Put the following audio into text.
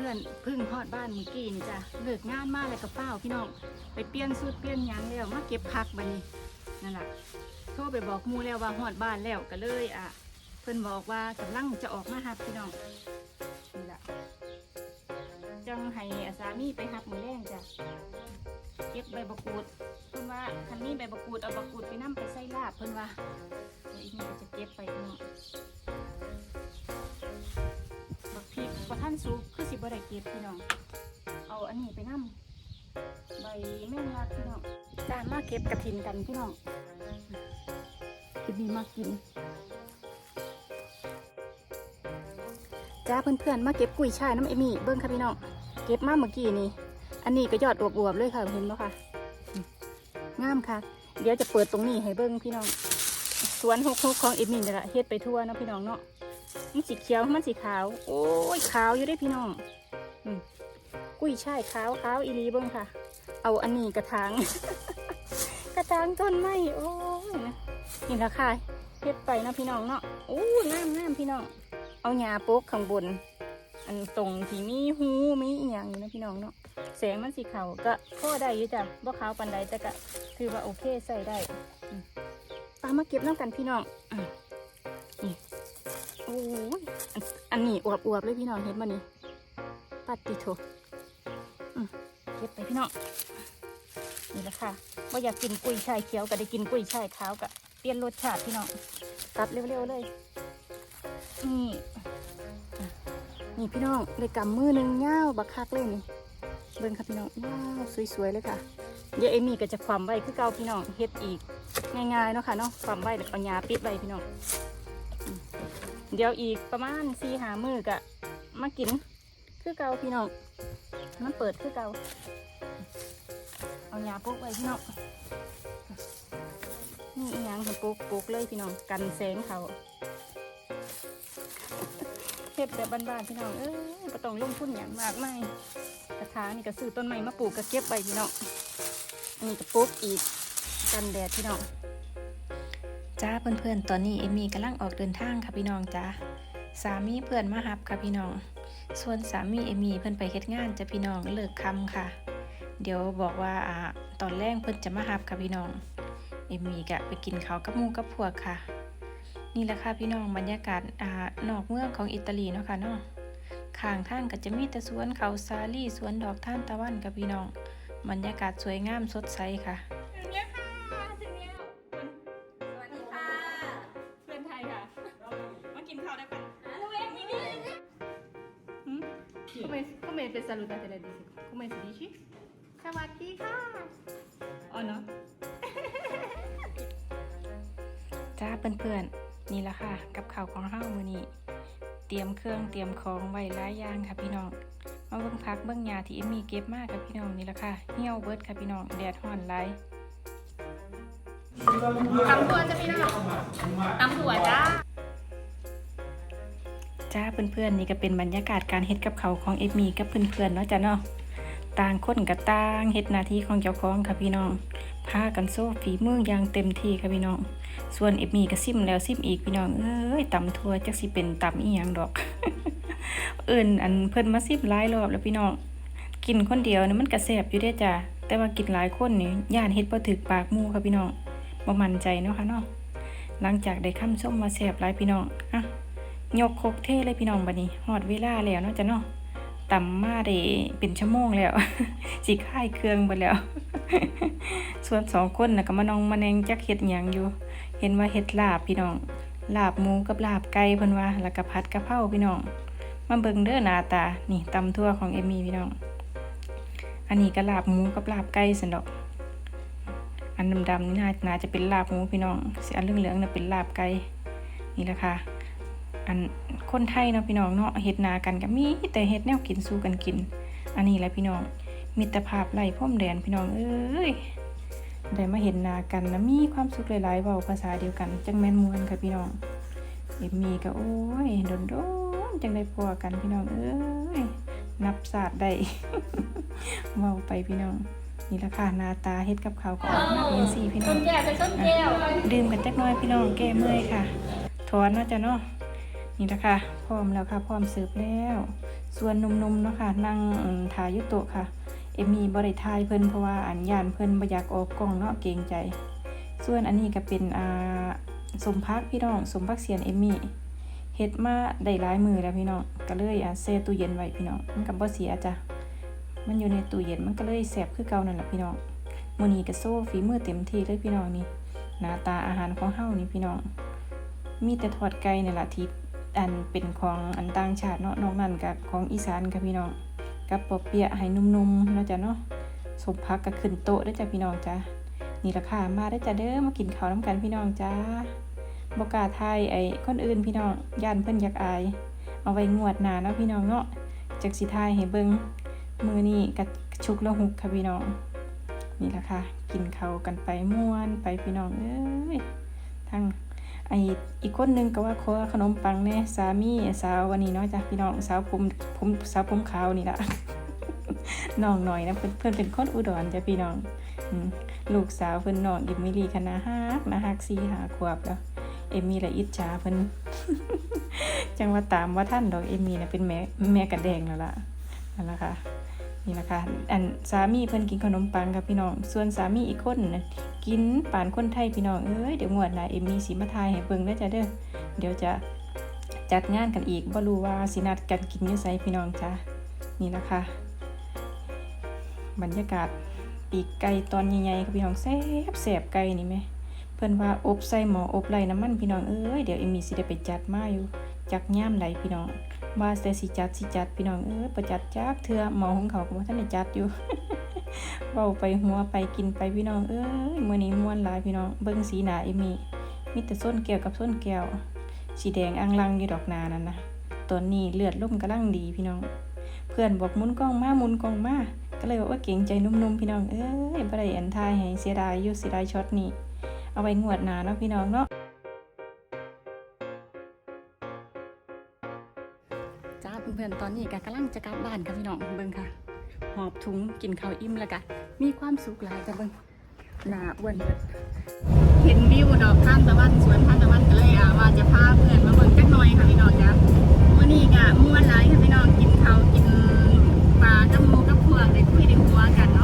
เพื่อนเพึ่งฮอดบ้านเมื่อกี้นี่จ้ะเลิกงานมาแล้วกับเป้าพี่น้องไปเปลี่ยนสูตรเปลี่ยนหยังแล้วมาเก็บผักบัดนี้นั่นแหละโทรไปบอกหมูแล้วว่าฮอดบ้านแล้วก็เลยอะเพิ่นบอกว่ากำลังจะออกมาหับพี่น้องนี่แหละจังให้อาสามีไปหับมือแรงจ้ะเก็บใบบักกูดเพิ่นว่าคันนี้ใบบักกูดเอาบักกูดไปนํไปใส่ลาบเพิ่นว่าเดี๋ยวอีกนี่ก็จะเก็บไปพี่น้องบักพริกพอท่านสุก สิบ่ได้เก็บพี่น้อง เอาอันนี้ไปนำใบแมงลักพี่น้องจานมาเก็บกระถินกันพี่น้องคือดีมากิน จ้าเพื่อนๆ มาเก็บกุยช่ายน้ำเอมี่เบิ้งค่ะพี่น้อง เก็บมาเมื่อกี้นี่ อันนี้ก็ยอดอวบๆเลยค่ะเห็นไหมคะงามค่ะ เดี๋ยวจะเปิดตรงนี้ให้เบิ้งพี่น้อง สวนฮกๆของเอมี่นี่แหละเฮ็ดไปทั่วเนาะพี่น้องเนาะ มันสีเขียวมันสีขาว โอ้ยขาวอยู่ได้พี่น้องอืมกุ้ยช่ายขาวขาวอีหลีเบิ้งค่ะ เอาอันนี้กระถาง กระถางต้นไม้โอ้ยนะนี่ละค่ะเฮ็ดไปนะพี่น้องเนาะโอ้ยงามงามพี่น้อง เอาหญ้าโป๊กข้างบน อันตรงที่มีหูมีอีหยังอยู่นะพี่น้องเนาะแสงมันสีขาวก็พอได้อยู่จ้ะบ่ขาวปันใดแต่ก็คือว่าโอเคใส่ได้อืมตามมาเก็บน้ำกันพี่น้อง นอันนี้อวบอวบๆเลยพี่น้องเห็นมานี่ปัดติโถอืมเก็บไปพี่น้องนี่แหละค่ะว่าอยากกินกุ้ยช่ายเขียวก็ได้กินกุ้ยช่ายขาวก็เปลี่ยนรสชาติพี่น้องตัดเร็วๆเลยนี่นี่พี่น้องเลยกำมือหนึ่งเงาวบักคักเลยนี่เบิ่งค่ะพี่น้องว้าวสวยๆเลยค่ะเดี๋ยวเอมี่ก็จะความไว้คือเก่าพี่น้องเฮ็ดอีกง่ายๆเนาะค่ะเนาะความไว้แล้วเอายาปิดไว้พี่น้อง เดี๋ยวอีกประมาณสี่หามือกะมากิน คือเกาพี่น้องมันเปิดคือเกาเอายาปุ๊กไว้พี่น้องนี่อีหยังของปุ๊กปุ๊กเลยพี่น้องกันแสงเขาเฮ็ดแบบบ้านๆพี่น้องเอ้ยก็ต้องลงทุนอย่างมากมายกระถานี่ก็ซื้อต้นไม้มาปลูกก็เก็บไว้พี่น้องนี่ก็ปุ๊กอีกกันแดดพี่น้อง จ้าเพื่อนๆ ตอนนี้เอมี่กำลังออกเดินทางค่ะพี่น้องจ้าสามีเพื่อนมาหับค่ะพี่น้อง ส่วนสามีเอมี่เพื่อนไปเฮ็ดงานจะพี่น้องเลิกคำค่ะ เดี๋ยวบอกว่าอ่าตอนแรกเพื่อนจะมาหับค่ะพี่น้อง เอมี่กะไปกินข้าวกับมูกับพวกค่ะ นี่แหละค่ะพี่น้องบรรยากาศอ่านอกเมืองของอิตาลีเนาะค่ะเนาะข้างทางก็จะมีแต่สวนเขาซาลี่สวนดอกท่านตะวันกับพี่น้อง บรรยากาศสวยงามสดใสค่ะ come per salutare le dici? Come si dici? สวัสดีค่ะอ๋อเนาะจ้าเพื่อนๆนี่ละค่ะ กับข่าวของเฮ้ามือนี้เตรียมเครื่องเตรียมของไว้หลายอย่างค่ะพี่น้องมาเบิ่งพักเบิ่งยาที่เอ็มมีเก็บมากค่ะพี่น้องนี่ละค่ะเหี่ยวเบิดค่ะพี่น้องแดดฮ้อนหลายตำถั่วจะพี่น้องตำถั่วจ้า จ้าเพื่อนๆนี่ก็เป็นบรรยากาศการเฮ็ดกับเขาของเอ็มมีกับเพื่อนๆเนาะจ้ะเนาะต่างคนกับต่างเฮ็ดหน้าที่ของเจ้าของค่ะพี่น้องพากันโซ่ฝีมืออย่างเต็มที่ค่ะพี่น้อง ส่วนเอ็มมีก็ซิมแล้วซิมอีกพี่น้องเอ้ยตำทัวจักสิเป็นตำอีหยังดอกเอิ่นอันเพิ่นมาซิมหลายรอบแล้วพี่น้องกินคนเดียวนี่มันก็แซ่บอยู่เด้จ้ะแต่ว่ากินหลายคนนี่ย่านเฮ็ดบ่ถึกปากหมู่ค่ะพี่น้องบ่มั่นใจเนาะค่ะเนาะหลังจากได้คำส้มมาแซ่บหลายพี่น้องอะ ยกโคกเทเลยพี่น้องบัดนี้ฮอดเวลาแล้วเนาะจ้ะเนาะตำมาได้เป็นชั่วโมงแล้วสิค่ายเครื่องเบิดแล้ว ส่วนสองคนน่ะก็มานองมาแนงจักเฮ็ดหยังอยู่ เห็นว่าเฮ็ดลาบพี่น้อง ลาบหมูกับลาบไก่เพิ่นว่าแล้วก็ผัดกะเพราพี่น้องมาเบิ่งเด้อหน้าตา นี่ตำทั่วของเอมี่พี่น้อง อันนี้ก็ลาบหมูกับลาบไก่สันดอก อันดำๆนี่น่าน่าจะเป็นลาบหมูพี่น้องสีอันเหลืองๆน่ะเป็นลาบไก่นี่แหละค่ะ อันคนไทยเนาะพี่น้องเนาะเฮ็ดนากันก็มีแต่เฮ็ดแนวกินสู้กันกิน อันนี้แหละพี่น้องมิตรภาพไร้พรมแดนพี่น้องเอ้ยได้มาเห็นหน้ากันนะมีความสุขหลายๆเว้าภาษาเดียวกัน จังแม่นมวนค่ะพี่น้องเอ็มมีก็โอ้ยโดนโดนๆจังได้พอกันพี่น้องเอ้ยนับศาสตร์ได้เว้าไปพี่น้องนี่ละค่ะหน้าตาเฮ็ดกับเขาวก็ออกมาเป็นสีพี่น้ต้องนแก้วจะต้นแก้วดื่มกันจักหน้อยพี่น้องแก้เมื่อยค่ะถอนเนาะจ้ะเนาะ นี่ละค่ะพร้อมแล้วค่ะ พร้อมเสิร์ฟแล้ว ส่วนนมๆเนาะค่ะนั่งอืมถ่ายยุโตะค่ะ เอมี่บริทายเพิ่นเพราะว่าอันยานเพิ่นบ่อยากออกกล้องเนาะเกรงใจ ส่วนอันนี้ก็เป็นอ่าสมพักพี่น้องสมพักเสียนเอมี่เฮ็ดมาได้หลายมือแล้วพี่น้องก็เลยอ่าเซตู้เย็นไว้พี่น้องมันก็บ่เสียจ้ะมันอยู่ในตู้เย็นมันก็เลยแซ่บคือเก่านั่นแหละพี่น้องมื้อนี้ก็โซ่ฝีมือเต็มที่เลยพี่น้องนี่หน้าตาอาหารของเฮานี่พี่น้องมีแต่ทอดไก่นี่ล่ะที่ อันเป็นของอันต่างชาติเนาะนอกนั้นก็ของอีสานค่ะพี่น้องกับปอเปียะให้นุ่มๆนะจ้ะเนาะสมพักก็ขึ้นโต๊ะได้จ้ะพี่น้องจ้ะนี่ราคามาได้จ้ะเด้อมากินข้าวน้ำกันพี่น้องจ้าบกล้าทยไอ้คนอื่นพี่น้องย่านเพิ่นอยากอาย เอาไว้งวดหนาเนาะพี่น้องเนาะจักสิทายให้เบิงมือนี้กะชุกละหุกค่ะพี่น้อง นี่ละค่ะ กินข้าวกันไปม่วนไปพี่น้องเอ้ยทั้ง ไออีกคนหนึงก็ว่าขอขนมปังแน่สามีสาววันนี้เนาะจ้ะพี่น้องสาวผมผมสาวผมขาวนี่ละน้องหน่อยนะเพื่อนเพื่อนเป็นคนอุดรจ้ะพี่น้องลูกสาวเพิ่อนน้องอิมมิลีคณะฮักนะฮักสี่หาขวบแล้วเอมมี่ละอิจฉาเพิ่นจังว่าตามว่าท่านดอกเอมมี่นะเป็นแม่แม่กระแดงแล้วล่ะนั่นแหละค่ะ นี่ละค่ะอันสามีเพิ่นกินขนมปังกับพี่น้อง ส่วนสามีอีกคนนะกินปานคนไทยพี่น้องเอ้ยเดี๋ยวงวดหน้าเอมมี่สิมาทายให้เบิ่งได้จ้ะเด้อเดี๋ยวจะจัดงานกันอีกบ่รู้ว่าสินัดกันกินอยู่ไสพี่น้องจ้ะนี่ละคะ บรรยากาศปีกไก่ตอนใหญ่ๆกับพี่น้องแซ่บแสบไก่นี่ไหมเพิ่นว่าอบใส่หมออบไรน้ำมันพี่น้องเอ้ยเดี๋ยวเอมมี่สิได้ไปจัดมาอยู่จักย่ามไหลพี่น้อง ว่าแต่สิจัดสิจัดพี่น้องเอ้ยประจัดจักเทื่อหมอของเขาก็บ่ทันได้จัดอยู่เว้าไปหัวไปกินไปพี่น้องเอ้ยมื้อนี้ม่วนหลายพี่น้องเบิ่งสีหน้าเอมมี่มีแต่ส้นแก้วกับส้นแก้วสีแดงอังลังอยู่ดอกนานั่นนะตอนนี้เลือดลุ่มกำลังดีพี่น้อง เพื่อนบอกมุนกล้องมามุนกล้องมาก็เลยบอกว่าเก่งใจนุ่มๆพี่น้องเอ้ยบ่ได้อันทายให้เสียดายอยู่เสียดายช็อตนี้เอาไว้งวดหน้าเนาะพี่น้องเนาะ อนนี้ก็กำลังจะกลับบ้านค่ะพี่น้องเบิ้งค่ะ หอบถุงกินข้าวอิ่มแล้วก็มีความสุขหลายจ้ะเบิ้งหนาอ้วนเห็นวิวดอกข้างตะวันสวนข้างตะวันก็เลยอะว่าจะพาเพื่อนมาเบิ้งจักหน่อยค่ะพี่น้องจ้ะวันนี้กะม่วนหลายค่ะพี่น้องกินข้าวกินปลาจับหมูกับพวกได้คุยได้หัวกันเน